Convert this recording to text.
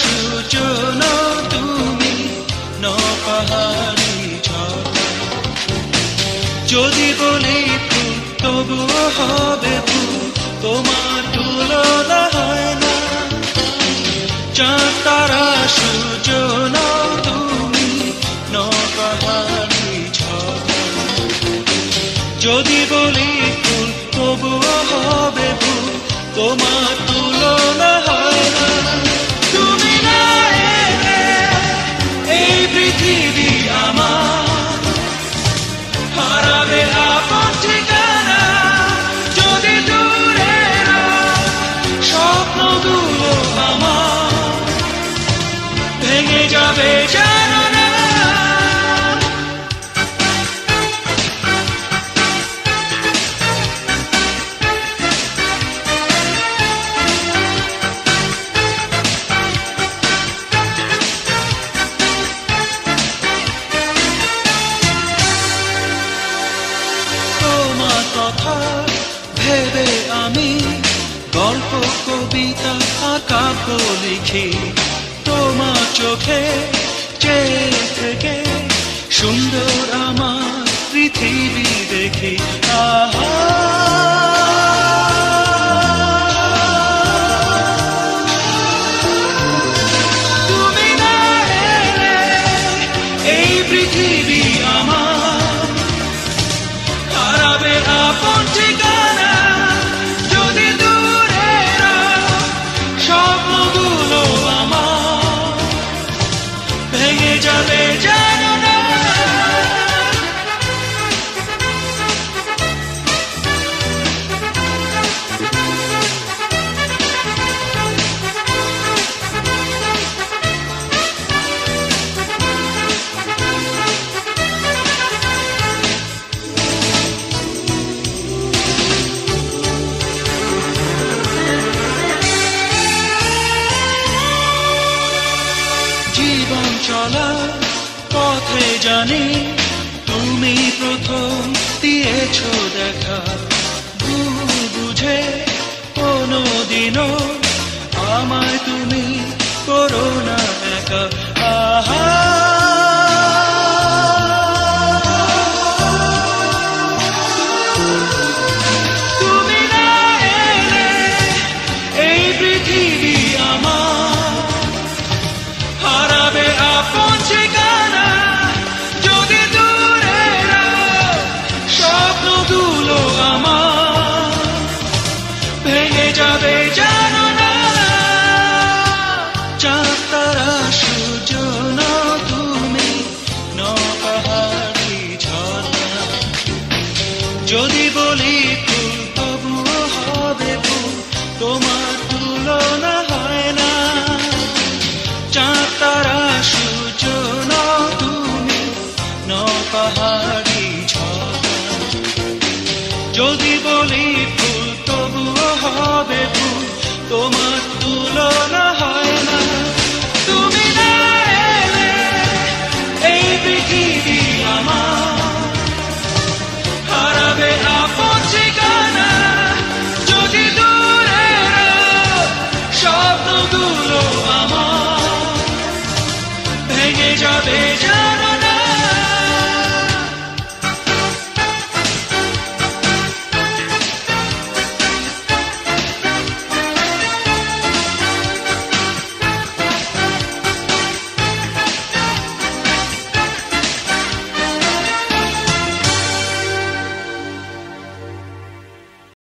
সূচনা তুমি ন পাহাড়ি যদি বলি তবুও হবে তোমার তুলনা হয় না। চাঁদ, তারা সূচনা তুমি ন পাহাড়ি ঝর্ণা যদি বলি তবুও হবে তোমার তুলনা হয় কথা ভেবে আমি গল্প কবিতা কাব্য লিখি। তোমার চোখে চেয়ে থেকে সুন্দর আমার ভেঙে জানি তুমি প্রথম দিয়েছ দেখা। বুঝে কোনো দিনও আমায় তুমি পাহাড়ি যদি বলি ফুল তবুও হবে ফুল তোমার তুলনা হয় না। তুমি এই পৃথিবী যদি ভেঙে যাবে